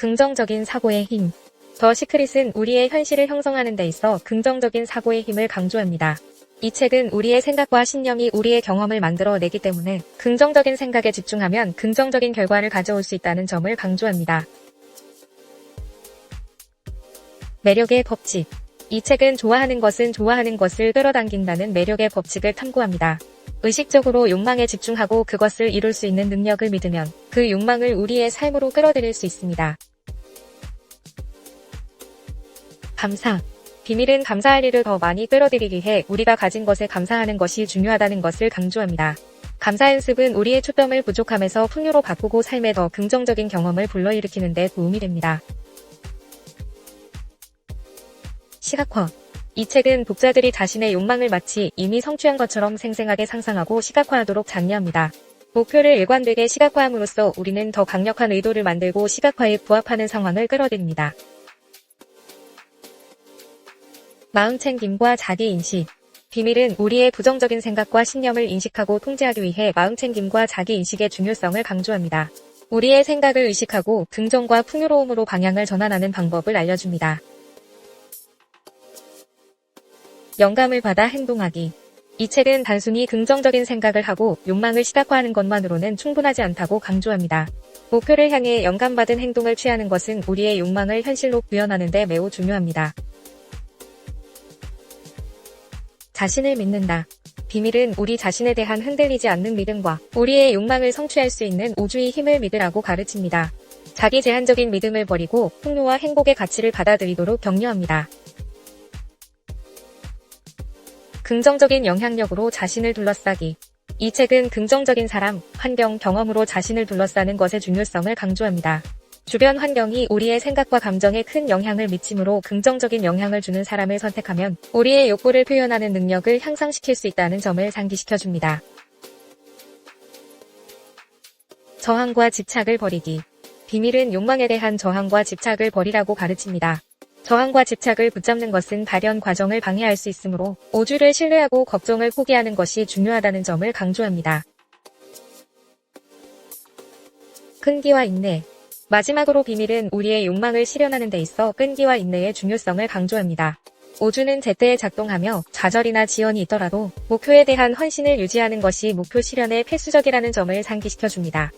긍정적인 사고의 힘. 더 시크릿은 우리의 현실을 형성하는 데 있어 긍정적인 사고의 힘을 강조합니다. 이 책은 우리의 생각과 신념이 우리의 경험을 만들어내기 때문에 긍정적인 생각에 집중하면 긍정적인 결과를 가져올 수 있다는 점을 강조합니다. 매력의 법칙. 이 책은 좋아하는 것은 좋아하는 것을 끌어당긴다는 매력의 법칙을 탐구합니다. 의식적으로 욕망에 집중하고 그것을 이룰 수 있는 능력을 믿으면 그 욕망을 우리의 삶으로 끌어들일 수 있습니다. 감사. 비밀은 감사할 일을 더 많이 끌어들이기 위해 우리가 가진 것에 감사하는 것이 중요하다는 것을 강조합니다. 감사 연습은 우리의 초점을 부족함에서 풍요로 바꾸고 삶에 더 긍정적인 경험을 불러일으키는 데 도움이 됩니다. 시각화. 이 책은 독자들이 자신의 욕망을 마치 이미 성취한 것처럼 생생하게 상상하고 시각화하도록 장려합니다. 목표를 일관되게 시각화함으로써 우리는 더 강력한 의도를 만들고 시각화에 부합하는 상황을 끌어들입니다. 마음 챙김과 자기인식. 비밀은 우리의 부정적인 생각과 신념을 인식하고 통제하기 위해 마음 챙김과 자기인식의 중요성을 강조합니다. 우리의 생각을 의식하고 긍정과 풍요로움으로 방향을 전환하는 방법을 알려줍니다. 영감을 받아 행동하기. 이 책은 단순히 긍정적인 생각을 하고 욕망을 시각화하는 것만으로는 충분하지 않다고 강조합니다. 목표를 향해 영감받은 행동을 취하는 것은 우리의 욕망을 현실로 구현하는 데 매우 중요합니다. 자신을 믿는다. 비밀은 우리 자신에 대한 흔들리지 않는 믿음과 우리의 욕망을 성취할 수 있는 우주의 힘을 믿으라고 가르칩니다. 자기 제한적인 믿음을 버리고 풍요와 행복의 가치를 받아들이도록 격려합니다. 긍정적인 영향력으로 자신을 둘러싸기. 이 책은 긍정적인 사람, 환경, 경험으로 자신을 둘러싸는 것의 중요성을 강조합니다. 주변 환경이 우리의 생각과 감정에 큰 영향을 미치므로 긍정적인 영향을 주는 사람을 선택하면 우리의 욕구를 표현하는 능력을 향상시킬 수 있다는 점을 상기시켜줍니다. 저항과 집착을 버리기. 비밀은 욕망에 대한 저항과 집착을 버리라고 가르칩니다. 저항과 집착을 붙잡는 것은 발현 과정을 방해할 수 있으므로 오주를 신뢰하고 걱정을 포기하는 것이 중요하다는 점을 강조합니다. 끈기와 인내. 마지막으로 비밀은 우리의 욕망을 실현하는 데 있어 끈기와 인내의 중요성을 강조합니다. 오주는 제때에 작동하며 좌절이나 지연이 있더라도 목표에 대한 헌신을 유지하는 것이 목표 실현에 필수적이라는 점을 상기시켜줍니다.